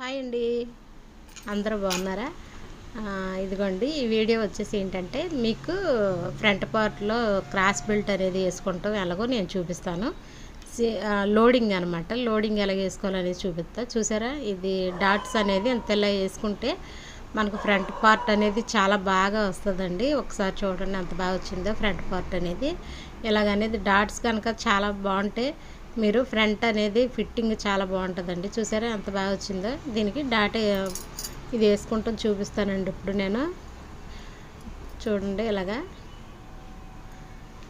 Hi అండి. అందరూ బాగున్నారా? ఇదిగోండి ఈ వీడియో వచ్చేసి ఏంటంటే మీకు ఫ్రంట్ పార్ట్లో క్రాస్ బెల్ట్ అనేది వేసుకుంటాం ఎలాగో నేను చూపిస్తాను. లోడింగ్ అనమాట లోడింగ్ ఎలా వేసుకోవాలనేది చూపిస్తా. చూసారా? ఇది డాట్స్ అనేది అంతలా వేసుకుంటే మనకు ఫ్రంట్ పార్ట్ అనేది చాలా బాగా వస్తుందండి. ఒకసారి చూడండి ఎంత బాగా వచ్చిందో ఫ్రంట్ పార్ట్ అనేది. ఇలాగనేది డాట్స్ కనుక చాలా బాగుంటాయి మీరు ఫ్రంట్ అనేది ఫిట్టింగ్ చాలా బాగుంటుందండి. చూసారా ఎంత బాగా వచ్చిందో? దీనికి డాటా ఇది వేసుకుంటూ చూపిస్తానండి ఇప్పుడు నేను. చూడండి ఇలాగా.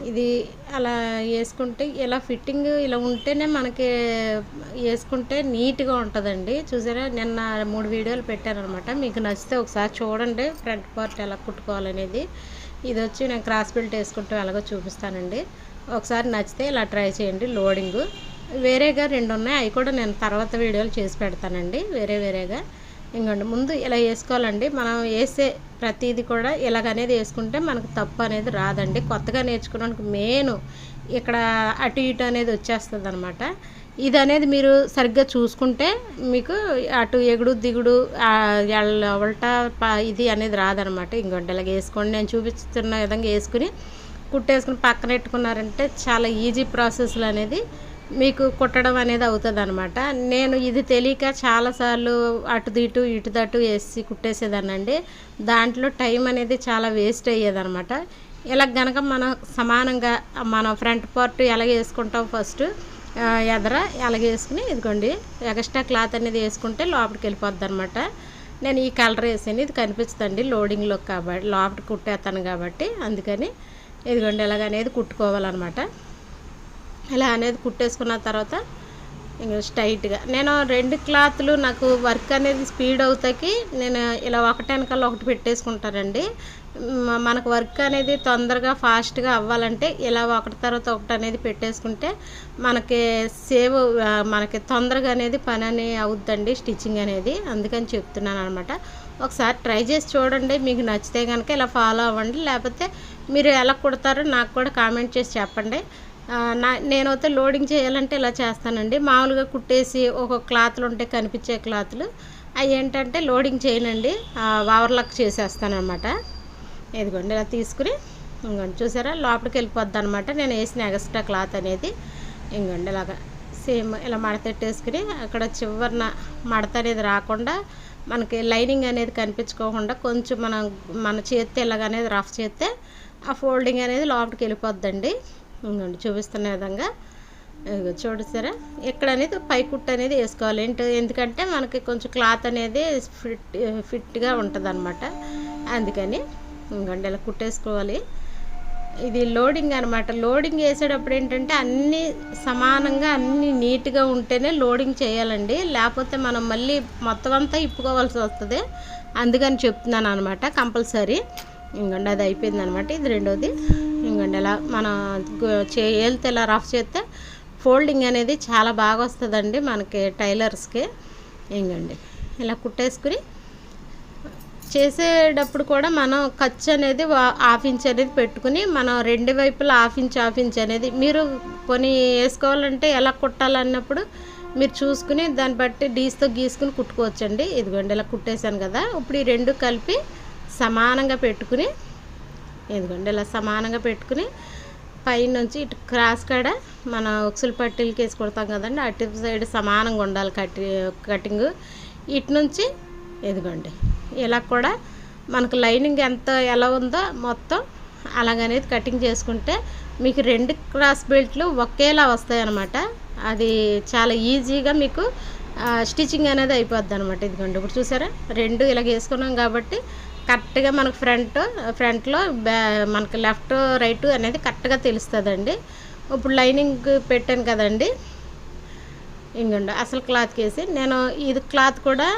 ఇది అలా వేసుకుంటే ఇలా ఫిట్టింగ్ ఇలా ఉంటేనే మనకి వేసుకుంటే నీట్గా ఉంటుందండి. చూసారా? నిన్న మూడు వీడియోలు పెట్టారనమాట మీకు నచ్చితే ఒకసారి చూడండి ఫ్రంట్ పార్ట్ ఎలా కుట్టుకోవాలనేది. ఇది వచ్చి నేను క్రాస్ బెల్ట్ వేసుకుంటూ ఎలాగో చూపిస్తానండి. ఒకసారి నచ్చితే ఇలా ట్రై చేయండి లోడింగ్. వేరేగా రెండు ఉన్నాయి అవి కూడా నేను తర్వాత వీడియోలు చేసి పెడతానండి. వేరే వేరేగా. ఇంకండి ముందు ఇలా వేసుకోవాలండి. మనం వేసే ప్రతిదీ కూడా ఇలాగనేది వేసుకుంటే మనకు తప్పు అనేది రాదండి. కొత్తగా నేర్చుకోవడానికి మెయిన్ ఇక్కడ అటు ఇటు అనేది వచ్చేస్తుంది అనమాట ఇది అనేది మీరు సరిగ్గా చూసుకుంటే మీకు అటు ఎగుడు దిగుడు ఆ, ఉల్టా ఇది అనేది రాదనమాట. ఇంకోటి ఇలాగ వేసుకోండి. నేను చూపిస్తున్న విధంగా వేసుకుని కుట్టేసుకుని పక్కన పెట్టుకున్నారంటే చాలా ఈజీ ప్రాసెస్లు అనేది మీకు కుట్టడం అనేది అవుతుంది అనమాట నేను ఇది తెలియక చాలాసార్లు అటు ఇటు ఇటు దటు వేసి కుట్టేసేదానండి దాంట్లో టైం అనేది చాలా వేస్ట్ అయ్యేదనమాట ఇలా గనక మనం సమానంగా మన ఫ్రంట్ పార్ట్ ఎలాగ వేసుకుంటాం ఫస్ట్ ఎదర ఎలాగ వేసుకుని ఇదిగోండి ఎక్స్ట్రా క్లాత్ అనేది వేసుకుంటే లోపలికి వెళ్ళిపోద్ది అనమాట నేను ఈ కలర్ వేసాను ఇది కనిపిస్తుందండి లోడింగ్లో కాబట్టి లోపలికి కుట్టేస్తాను కాబట్టి అందుకని ఇదిగోండి ఇలాగ అనేది కుట్టుకోవాలన్నమాట. ఇలా అనేది కుట్టేసుకున్న తర్వాత ఇంకా స్ట్రైట్గా. నేను రెండు క్లాత్లు నాకు వర్క్ అనేది స్పీడ్ అవుతాకి నేను ఇలా ఒకటి వెనకాల ఒకటి పెట్టేసుకుంటానండి. మనకు వర్క్ అనేది తొందరగా ఫాస్ట్గా అవ్వాలంటే ఇలా ఒకటి తర్వాత ఒకటి అనేది పెట్టేసుకుంటే మనకి సేవ్ మనకి తొందరగా అనేది పని అని అవుద్దండి స్టిచ్చింగ్ అనేది. అందుకని చెప్తున్నాను అనమాట ఒకసారి ట్రై చేసి చూడండి. మీకు నచ్చితే కనుక ఇలా ఫాలో అవ్వండి. లేకపోతే మీరు ఎలా కుడతారో నాకు కూడా కామెంట్ చేసి చెప్పండి. నా నేనైతే లోడింగ్ చేయాలంటే ఇలా చేస్తానండి. మామూలుగా కుట్టేసి ఒక క్లాత్లు ఉంటాయి కనిపించే క్లాత్లు. అవి ఏంటంటే లోడింగ్ చేయనండి. ఓవర్లాక్ చేసేస్తానమాట ఇదిగోండి ఇలా తీసుకుని ఇంకోండి చూసారా? లోపలికి వెళ్ళిపోద్ది అనమాట నేను వేసిన ఎగస్ట్రా క్లాత్ అనేది. ఇంకోండి ఇలాగా సేమ్ ఇలా మడతెట్టేసుకుని అక్కడ చివరిన మడత అనేది రాకుండా మనకి లైనింగ్ అనేది కనిపించుకోకుండా కొంచెం మనం మన చేతి ఇలాగ అనేది రఫ్ చేస్తే ఆ ఫోల్డింగ్ అనేది లోపలికి వెళ్ళిపోద్దండి. ఇంకోండి చూపిస్తున్న విధంగా. చూడసారా చూడుస్తారా ఇక్కడ అనేది పైకుట్టు అనేది వేసుకోవాలి. ఏంటి? ఎందుకంటే మనకి కొంచెం క్లాత్ అనేది ఫిట్ ఫిట్గా ఉంటుంది అనమాట అందుకని ఇంకోండి ఇలా కుట్టేసుకోవాలి. ఇది లోడింగ్ అనమాట లోడింగ్ వేసేటప్పుడు ఏంటంటే అన్నీ సమానంగా అన్నీ నీట్గా ఉంటేనే లోడింగ్ చేయాలండి. లేకపోతే మనం మళ్ళీ మొత్తం అంతా ఇప్పుకోవాల్సి వస్తుంది. అందుకని చెప్తున్నాను అనమాట కంపల్సరీ. ఇంకండి అది అయిపోయింది అనమాట ఇది రెండోది. ఇంకండి ఇలా మనం గు- చే ఇలా రఫ్ చేస్తే ఫోల్డింగ్ అనేది చాలా బాగా వస్తుందండి మనకి టైలర్స్కి. ఇంకండి ఇలా కుట్టేసుకుని చేసేటప్పుడు కూడా మనం ఖర్చు అనేది వా- హాఫ్ ఇంచ్ అనేది పెట్టుకుని మనం రెండు వైపులా హాఫ్ ఇంచ్ హాఫ్ ఇంచ్ అనేది మీరు కొన్ని వేసుకోవాలంటే ఎలా కుట్టాలన్నప్పుడు మీరు చూసుకుని దాన్ని బట్టి డీస్తో గీసుకుని కుట్టుకోవచ్చండి. ఇదిగోండి ఇలా కుట్టేశాను కదా. ఇప్పుడు ఈ రెండు కలిపి సమానంగా పెట్టుకుని ఇదిగోండి ఇలా సమానంగా పెట్టుకుని పైనుంచి ఇటు క్రాస్ కాడ మన ఉక్సులు పట్టీలకి వేసి కొడతాం కదండి అటు సైడ్ సమానంగా ఉండాలి కట్టి కటింగ్. ఇటు నుంచి ఇదిగోండి ఇలా కూడా మనకు లైనింగ్ ఎంత ఎలా ఉందో మొత్తం అలాగనేది కటింగ్ చేసుకుంటే మీకు రెండు క్రాస్ బెల్ట్లు ఒకేలా వస్తాయి అది చాలా ఈజీగా మీకు స్టిచ్చింగ్ అనేది అయిపోద్ది అనమాట ఇదిగోండి ఇప్పుడు చూసారా? రెండు ఇలా వేసుకున్నాం కాబట్టి కరెక్ట్గా మనకు ఫ్రంట్ ఫ్రంట్లో బ్యా లెఫ్ట్ రైట్ అనేది కరెక్ట్గా తెలుస్తుందండి. ఇప్పుడు లైనింగ్ పెట్టాను కదండి. ఇంకండి అసలు క్లాత్ కేసి నేను ఇది క్లాత్ కూడా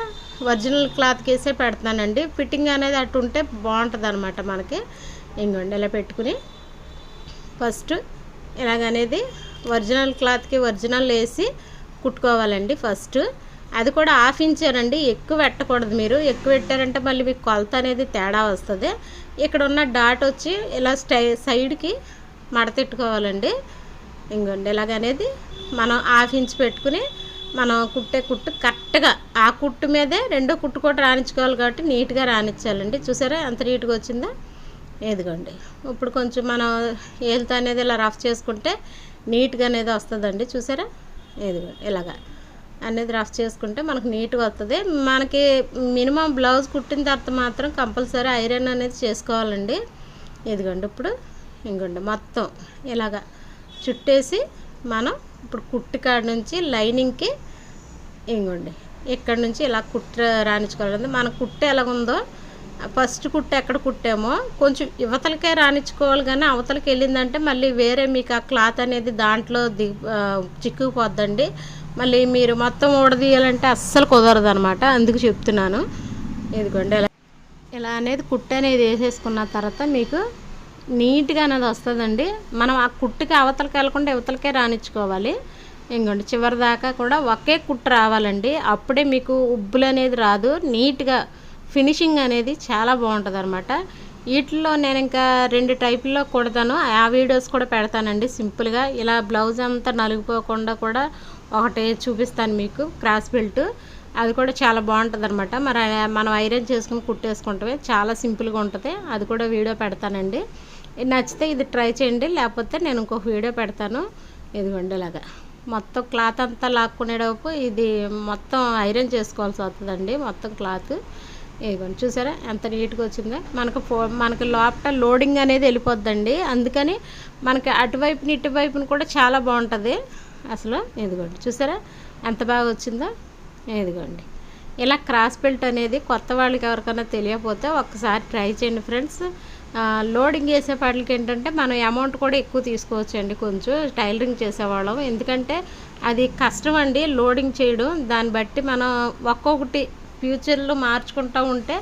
ఒరిజినల్ క్లాత్ కేసే పెడతానండి. ఫిట్టింగ్ అనేది అటు ఉంటే బాగుంటుంది అనమాట మనకి. ఇంకండి ఇలా పెట్టుకుని ఫస్ట్ ఇలాగనేది ఒరిజినల్ క్లాత్కి ఒరిజినల్ వేసి కుట్టుకోవాలండి ఫస్ట్. అది కూడా హాఫ్ ఇంచేనండి ఎక్కువ పెట్టకూడదు మీరు. ఎక్కువ పెట్టారంటే మళ్ళీ మీకు కొలత అనేది తేడా వస్తుంది. ఇక్కడ ఉన్న డాట్ వచ్చి ఇలా స్టై సైడ్కి మడతెట్టుకోవాలండి ఇంకోండి ఇలాగనేది మనం హాఫ్ ఇంచ్ పెట్టుకుని మనం కుట్టే కుట్టు కరెక్ట్గా ఆ కుట్టు మీదే రెండో కుట్టు కూడా రాణించుకోవాలి కాబట్టి నీట్గా రాణించాలండి. చూసారా ఎంత నీట్గా వచ్చిందో? ఏదిగోండి ఇప్పుడు కొంచెం మనం ఏలుతో అనేది ఇలా రఫ్ చేసుకుంటే నీట్గా అనేది వస్తుందండి. చూసారా? ఏదిగోండి ఇలాగా. అనేది రఫ్ చేసుకుంటే మనకు నీట్గా వస్తుంది మనకి మినిమం బ్లౌజ్ కుట్టిన తర్వాత మాత్రం కంపల్సరీ ఐరన్ అనేది చేసుకోవాలండి. ఇదిగోండి ఇప్పుడు ఇంకోండి మొత్తం ఇలాగా చుట్టేసి మనం ఇప్పుడు కుట్టి కాడ నుంచి లైనింగ్కి ఇంకోండి ఇక్కడ నుంచి ఇలా కుట్ట రాణించుకోవాలి మన కుట్ట ఎలాగుందో ఫస్ట్ కుట్ట ఎక్కడ కుట్టామో కొంచెం యువతలకే రాణించుకోవాలి కానీ అవతలకి వెళ్ళిందంటే మళ్ళీ వేరే మీకు ఆ క్లాత్ అనేది దాంట్లో ది చిక్కుకుపోద్దండి. మళ్ళీ మీరు మొత్తం ఊడదీయాలంటే అస్సలు కుదరదు అనమాట అందుకు చెప్తున్నాను. ఇదిగోండి ఇలా ఇలా అనేది కుట్ట అనేది వేసేసుకున్న తర్వాత మీకు నీట్గా అనేది వస్తుందండి. మనం ఆ కుట్టుకి అవతలకి వెళ్ళకుండా ఇవతలకే రానిచ్చుకోవాలి. ఇంకోండి చివరి దాకా కూడా ఒకే కుట్టు రావాలండి. అప్పుడే మీకు ఉబ్బులు అనేది రాదు. నీట్గా ఫినిషింగ్ అనేది చాలా బాగుంటుంది అనమాట వీటిల్లో నేను ఇంకా రెండు టైపుల్లో కుడతాను. ఆ వీడియోస్ కూడా పెడతానండి సింపుల్గా. ఇలా బ్లౌజ్ అంతా నలిగిపోకుండా కూడా ఒకటి చూపిస్తాను మీకు క్రాస్ బెల్ట్. అది కూడా చాలా బాగుంటుంది అనమాట మరి మనం ఐరన్ చేసుకుని కుట్టేసుకుంటే చాలా సింపుల్గా ఉంటుంది. అది కూడా వీడియో పెడతానండి. నచ్చితే ఇది ట్రై చేయండి లేకపోతే నేను ఇంకొక వీడియో పెడతాను. ఇదిగోండి ఇలాగా. మొత్తం క్లాత్ అంతా లాక్కునేటప్పుడు ఇది మొత్తం ఐరన్ చేసుకోవాల్సి వస్తుందండి మొత్తం క్లాత్. ఇదిగోండి చూసారా? ఎంత నీట్గా వచ్చిందో. మనకు ఫో మనకి లోపల లోడింగ్ అనేది వెళ్ళిపోద్దండి. అందుకని మనకి అటువైపుని ఇటువైపుని కూడా చాలా బాగుంటుంది. అసలు ఇదిగోండి. చూసారా? ఎంత బాగా వచ్చిందో? ఇదిగోండి. ఇలా క్రాస్ బెల్ట్ అనేది కొత్త వాళ్ళకి ఎవరికైనా తెలియకపోతే ఒక్కసారి ట్రై చేయండి ఫ్రెండ్స్. లోడింగ్ చేసేపాటికి ఏంటంటే మనం అమౌంట్ కూడా ఎక్కువ తీసుకోవచ్చు అండి కొంచెం. టైలరింగ్ చేసేవాళ్ళం. ఎందుకంటే అది కష్టం అండి లోడింగ్ చేయడం. దాన్ని బట్టి మనం ఒక్కొక్కటి ఫ్యూచర్లో మార్చుకుంటూ ఉంటే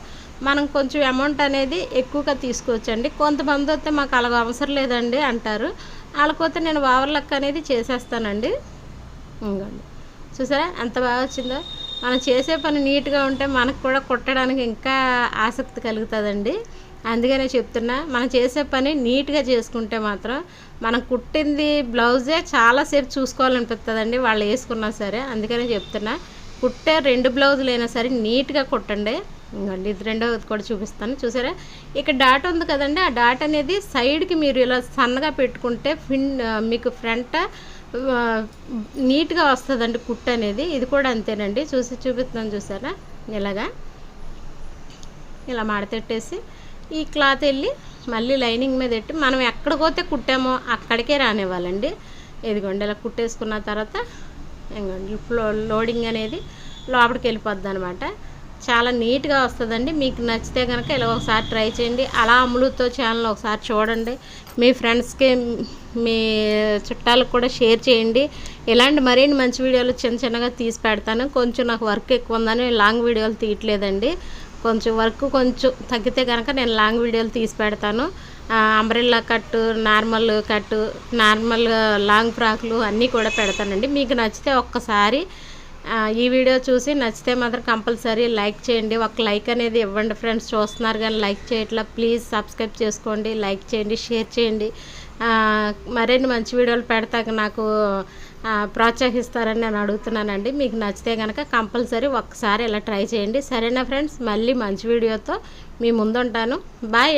మనం కొంచెం అమౌంట్ అనేది ఎక్కువగా తీసుకోవచ్చండి. కొంతమంది వస్తే మాకు అలాగ అవసరం లేదండి అంటారు. వాళ్ళకపోతే నేను ఓవర్లక్ అనేది చేసేస్తానండి. ఇంకండి చూసారా? ఎంత బాగా వచ్చిందో. మనం చేసే పని నీట్గా ఉంటే మనకు కూడా కుట్టడానికి ఇంకా ఆసక్తి కలుగుతుందండి. అందుకనే చెప్తున్నా మనం చేసే పని నీట్గా చేసుకుంటే మాత్రం మనం కుట్టింది బ్లౌజే చాలాసేపు చూసుకోవాలనిపిస్తుందండి వాళ్ళు వేసుకున్నా సరే. అందుకనే చెప్తున్నా కుట్టే రెండు బ్లౌజులు అయినా సరే నీట్గా కుట్టండి. ఇంకోండి ఇది రెండోది కూడా చూపిస్తాను. చూసారా? ఇక్కడ డాట్ ఉంది కదండి. ఆ డాట్ అనేది సైడ్కి మీరు ఇలా సన్నగా పెట్టుకుంటే ఫిన్ మీకు ఫ్రంట్ నీట్గా వస్తుందండి కుట్ అనేది. ఇది కూడా అంతేనండి. చూసి చూపిస్తాను చూసారా? ఇలాగా. ఇలా మాడతెట్టేసి ఈ క్లాత్ వెళ్ళి మళ్ళీ లైనింగ్ మీద పెట్టి మనం ఎక్కడికోతే కుట్టామో అక్కడికే రానివ్వాలండి. ఇదిగోండి ఇలా కుట్టేసుకున్న తర్వాత ఇంకోండి లోడింగ్ అనేది లోపలికి వెళ్ళిపోద్ది అనమాట చాలా నీట్గా వస్తుందండి. మీకు నచ్చితే కనుక ఇలా ఒకసారి ట్రై చేయండి. అలా అమలుతో ఛానల్ ఒకసారి చూడండి. మీ ఫ్రెండ్స్కి మీ చుట్టాలకు కూడా షేర్ చేయండి. ఇలాంటి మరిన్ని మంచి వీడియోలు చిన్న చిన్నగా తీసి పెడతాను. కొంచెం నాకు వర్క్ ఎక్కువ ఉందని లాంగ్ వీడియోలు తీయట్లేదండి. కొంచెం వర్క్ కొంచెం తగ్గితే కనుక నేను లాంగ్ వీడియోలు తీసి పెడతాను. అంబ్రెల్లా కట్టు నార్మల్ కట్టు నార్మల్ లాంగ్ ఫ్రాక్లు అన్నీ కూడా పెడతానండి. మీకు నచ్చితే ఒక్కసారి ఈ వీడియో చూసి నచ్చితే మాత్రం కంపల్సరీ లైక్ చేయండి. ఒక లైక్ అనేది ఇవ్వండి ఫ్రెండ్స్. చూస్తున్నారు కానీ లైక్ చేయట్లా ప్లీజ్ సబ్స్క్రైబ్ చేసుకోండి లైక్ చేయండి షేర్ చేయండి. మరిన్ని మంచి వీడియోలు పెడతాక నాకు ప్రోత్సహిస్తారని నేను అడుగుతున్నానండి. మీకు నచ్చితే కనుక కంపల్సరీ ఒక్కసారి ఇలా ట్రై చేయండి. సరేనా ఫ్రెండ్స్? మళ్ళీ మంచి వీడియోతో మీ ముందుంటాను. బాయ్